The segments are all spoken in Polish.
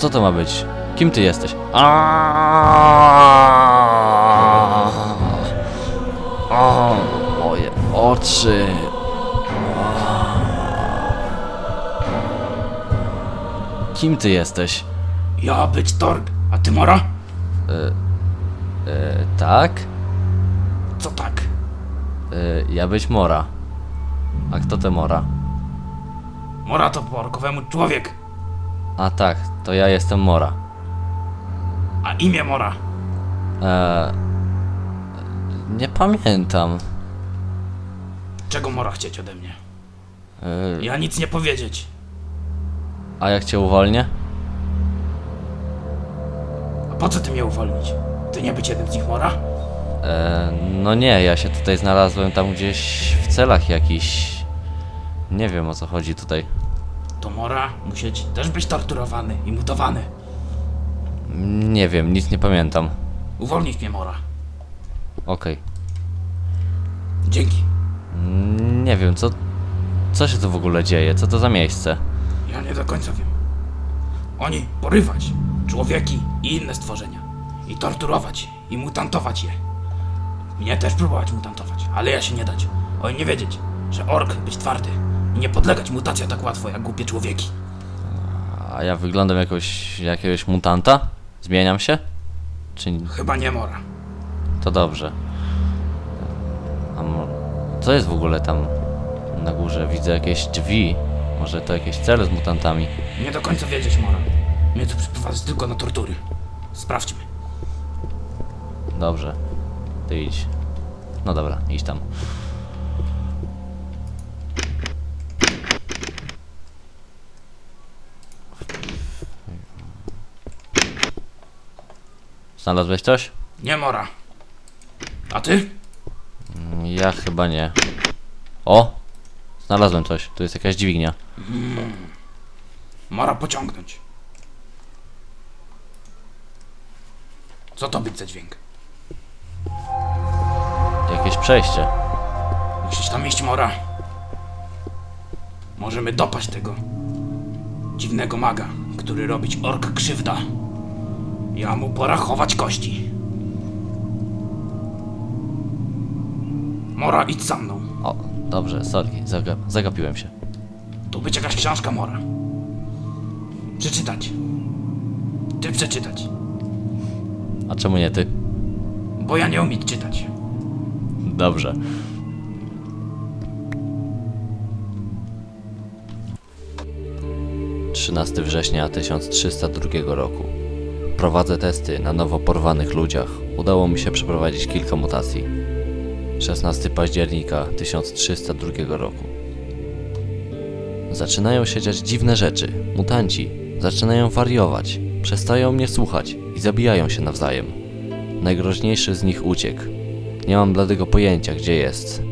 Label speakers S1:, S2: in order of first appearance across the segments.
S1: Co to ma być? Kim ty jesteś? Aaaa! O, moje oczy. Kim ty jesteś?
S2: Ja być Torg, a ty Mora?
S1: E, tak?
S2: Co tak?
S1: E, ja być Mora. A kto to Mora?
S2: Mora to po orkowemu człowiek,
S1: A tak, to ja jestem Mora.
S2: a imię Mora.
S1: E, nie pamiętam.
S2: Czego Mora chcieć ode mnie?
S1: E,
S2: Ja nic nie powiedzieć.
S1: a jak cię uwolnię?
S2: A po co ty mnie uwolnić? Ty nie być jednym z nich Mora?
S1: E, no nie, ja się tutaj znalazłem tam gdzieś w celach jakiś. Nie wiem o co chodzi tutaj.
S2: To Mora musieć też być torturowany i mutowany.
S1: Nie wiem, nic nie pamiętam.
S2: Uwolnić mnie Mora.
S1: Okej.
S2: Dzięki.
S1: Mm, Nie wiem, co. Co się tu w ogóle dzieje? Co to za miejsce?
S2: Ja nie do końca wiem. Oni porywać człowieki i inne stworzenia. I torturować i mutantować je. Mnie też próbować mutantować, ale ja się nie dać. Oni nie wiedzieć, że ork być twardy i nie podlegać mutacja tak łatwo jak głupie człowieki.
S1: A ja wyglądam jakoś, jakiegoś mutanta? Zmieniam się? Czy
S2: Chyba nie mora.
S1: to dobrze? A mo... co jest w ogóle tam na górze? Widzę jakieś drzwi. Może to jakieś cele z mutantami.
S2: Nie do końca wiedzieć mora. Mnie tu przyprowadzi tylko na tortury. Sprawdźmy.
S1: Dobrze. Ty idź. No dobra, idź tam. Znalazłeś coś?
S2: Nie mora. A ty?
S1: Mm, Ja chyba nie. O! Znalazłem coś. Tu jest jakaś dźwignia.
S2: Mora pociągnąć. Co to być za dźwięk?
S1: Jakieś przejście.
S2: Musisz tam iść, Mora. Możemy dopaść tego dziwnego maga, który robić ork krzywda. Ja mu pora chować kości. Mora, idź za mną.
S1: O, dobrze, sorry, zaga zagapiłem się.
S2: Tu być jakaś książka, Mora. Przeczytać. Ty przeczytać.
S1: A czemu nie ty?
S2: Bo ja nie umiem czytać.
S1: Dobrze. Trzynasty września 1302 roku. Prowadzę testy na nowo porwanych ludziach. Udało mi się przeprowadzić kilka mutacji. 16 października 1302 roku. Zaczynają się dziać dziwne rzeczy. Mutanci zaczynają wariować, przestają mnie słuchać i zabijają się nawzajem. Najgroźniejszy z nich uciekł. Nie mam bladego pojęcia, gdzie jest.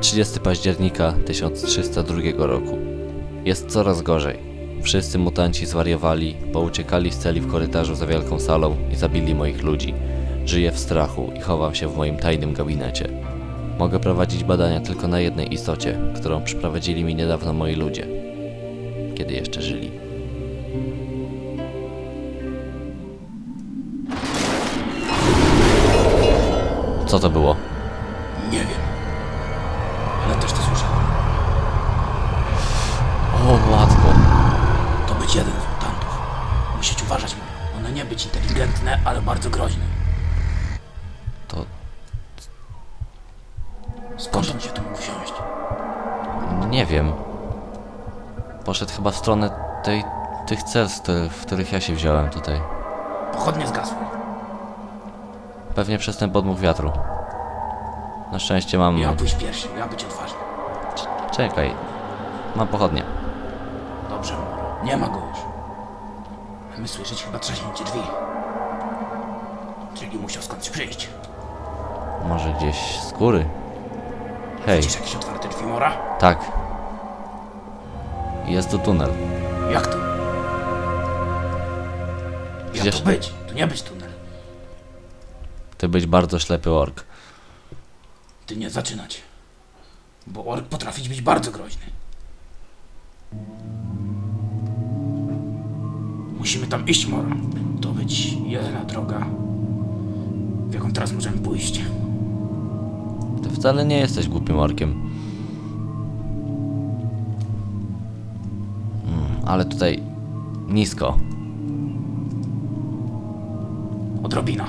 S1: 30 października 1302 roku. Jest coraz gorzej. Wszyscy mutanci zwariowali, pouciekali z celi w korytarzu za wielką salą i zabili moich ludzi. Żyję w strachu i chowam się w moim tajnym gabinecie. Mogę prowadzić badania tylko na jednej istocie, którą przyprowadzili mi niedawno moi ludzie. Kiedy jeszcze żyli. Co to było?
S2: Nie wiem. Być jeden z mutantów. Musisz uważać, Mora. One nie być inteligentne, ale bardzo groźne.
S1: To
S2: Skąd on się tu mógł wziąć?
S1: nie wiem. Poszedł chyba w stronę tej, tych cel, z których, w których ja się wziąłem tutaj.
S2: Pochodnie zgasły.
S1: Pewnie przez ten podmuch wiatru. Na szczęście mam...
S2: Ja pójść pierwszy, ja być odważny.
S1: Czekaj. Mam pochodnie.
S2: Dobrze. Nie ma go już. My słyszeć chyba trzaśnięcie drzwi. Czyli musiał skądś przyjść.
S1: Może gdzieś z góry? Hej,
S2: Widzisz jakieś otwarte drzwi, Mora?
S1: tak. Jest tu tunel.
S2: Jak to? Jak
S1: Gdzież-
S2: to być? Tu nie być tunel.
S1: Ty być bardzo ślepy ork.
S2: Ty nie zaczynać. Bo ork potrafi być bardzo groźny. Musimy tam iść, Moro. To być jedyna droga, w jaką teraz możemy pójść.
S1: Ty wcale nie jesteś głupim orkiem. Mm, ale tutaj nisko.
S2: Odrobina.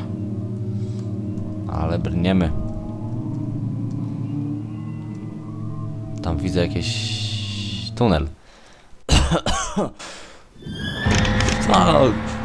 S1: Ale brniemy. Tam widzę jakiś tunel. Fuck!